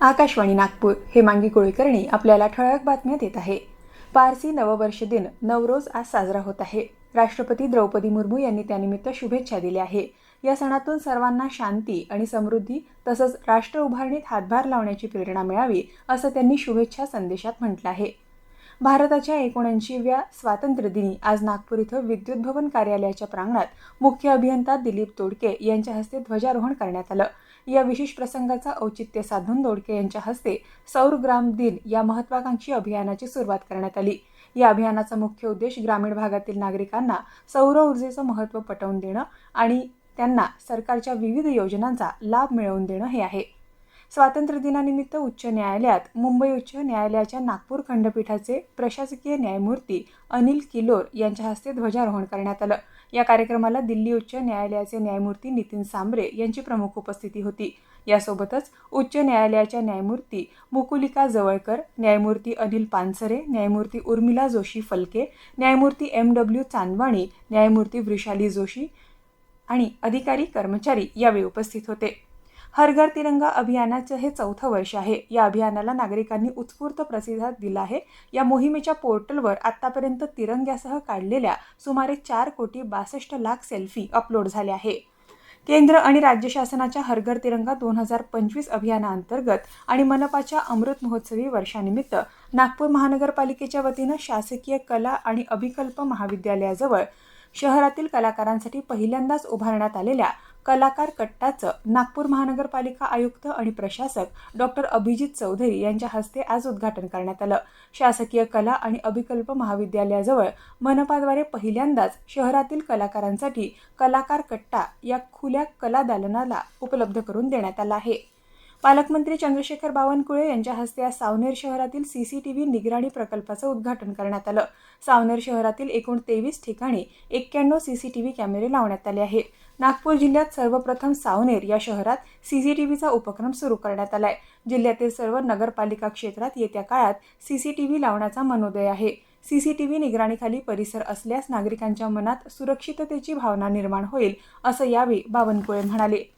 आकाशवाणी नागपूर हेमांगी कुळकर्णी आपल्याला ठळक बातम्या देत आहे. पारसी नववर्ष दिन नवरोज आज साजरा होत आहे. राष्ट्रपती द्रौपदी मुर्मू यांनी त्यानिमित्त शुभेच्छा दिल्या आहे. या सणातून सर्वांना शांती आणि समृद्धी तसंच राष्ट्र उभारणीत हातभार लावण्याची प्रेरणा मिळावी असं त्यांनी शुभेच्छा संदेशात म्हटलं आहे. भारताच्या एकोणऐंशीव्या स्वातंत्र्यदिनी आज नागपूर इथं विद्युत भवन कार्यालयाच्या प्रांगणात मुख्य अभियंता दिलीप तोडके यांच्या हस्ते ध्वजारोहण करण्यात आलं. या विशेष प्रसंगाचा औचित्य साधून दोडके यांच्या हस्ते सौर ग्राम दिन या महत्वाकांक्षी अभियानाची सुरुवात करण्यात आली. या अभियानाचा मुख्य उद्देश ग्रामीण भागातील नागरिकांना सौर ऊर्जेचं महत्त्व पटवून देणं आणि त्यांना सरकारच्या विविध योजनांचा लाभ मिळवून देणं हे आहे. स्वातंत्र्य दिनानिमित्त उच्च न्यायालयात मुंबई उच्च न्यायालयाच्या नागपूर खंडपीठाचे प्रशासकीय न्यायमूर्ती अनिल किलोर यांच्या हस्ते ध्वजारोहण करण्यात आलं. या कार्यक्रमाला दिल्ली उच्च न्यायालयाचे न्यायमूर्ती नितीन सांबरे यांची प्रमुख उपस्थिती होती. यासोबतच उच्च न्यायालयाच्या न्यायमूर्ती मुकुलिका जवळकर न्यायमूर्ती अनिल पानसरे न्यायमूर्ती उर्मिला जोशी फलके न्यायमूर्ती एम डब्ल्यू चांदवाणी न्यायमूर्ती वृषाली जोशी आणि अधिकारी कर्मचारी यावेळी उपस्थित होते. हर घर तिरंगा अभियानाचं हे चौथं वर्ष आहे. या अभियानाला नागरिकांनी उत्स्फूर्त प्रतिसाद दिला आहे. या मोहिमेच्या पोर्टलवर आतापर्यंत तिरंग्यासह काढलेल्या सुमारे चार कोटी बासष्ट लाख सेल्फी अपलोड झाल्या आहे. केंद्र आणि राज्य शासनाच्या हरघर तिरंगा दोन हजार पंचवीस अभियानाअंतर्गत आणि मनपाच्या अमृत महोत्सवी वर्षानिमित्त नागपूर महानगरपालिकेच्या वतीनं शासकीय कला आणि अभिकल्प महाविद्यालयाजवळ शहरातील कलाकारांसाठी पहिल्यांदाच उभारण्यात आलेल्या कलाकार कट्टाचं नागपूर महानगरपालिका आयुक्त आणि प्रशासक डॉक्टर अभिजित चौधरी यांच्या हस्ते आज उद्घाटन करण्यात आलं. शासकीय कला आणि अभिकल्प महाविद्यालयाजवळ मनपाद्वारे पहिल्यांदाच शहरातील कलाकारांसाठी कलाकार कट्टा या खुल्या कला दालनाला उपलब्ध करून देण्यात आला आहे. पालकमंत्री चंद्रशेखर बावनकुळे यांच्या हस्ते आज सावनेर शहरातील सीसीटीव्ही निगराणी प्रकल्पाचं उद्घाटन करण्यात आलं. सावनेर शहरातील एकूण तेवीस ठिकाणी एक्क्याण्णव सीसीटीव्ही कॅमेरे लावण्यात आले आहेत. नागपूर जिल्ह्यात सर्वप्रथम सावनेर या शहरात सीसीटीव्हीचा उपक्रम सुरू करण्यात आलाय. जिल्ह्यातील सर्व नगरपालिका क्षेत्रात येत्या काळात सीसीटीव्ही लावण्याचा मनोदय आहे. सीसीटीव्ही निगराणीखाली परिसर असल्यास नागरिकांच्या मनात सुरक्षिततेची भावना निर्माण होईल असं यावेळी बावनकुळे म्हणाले.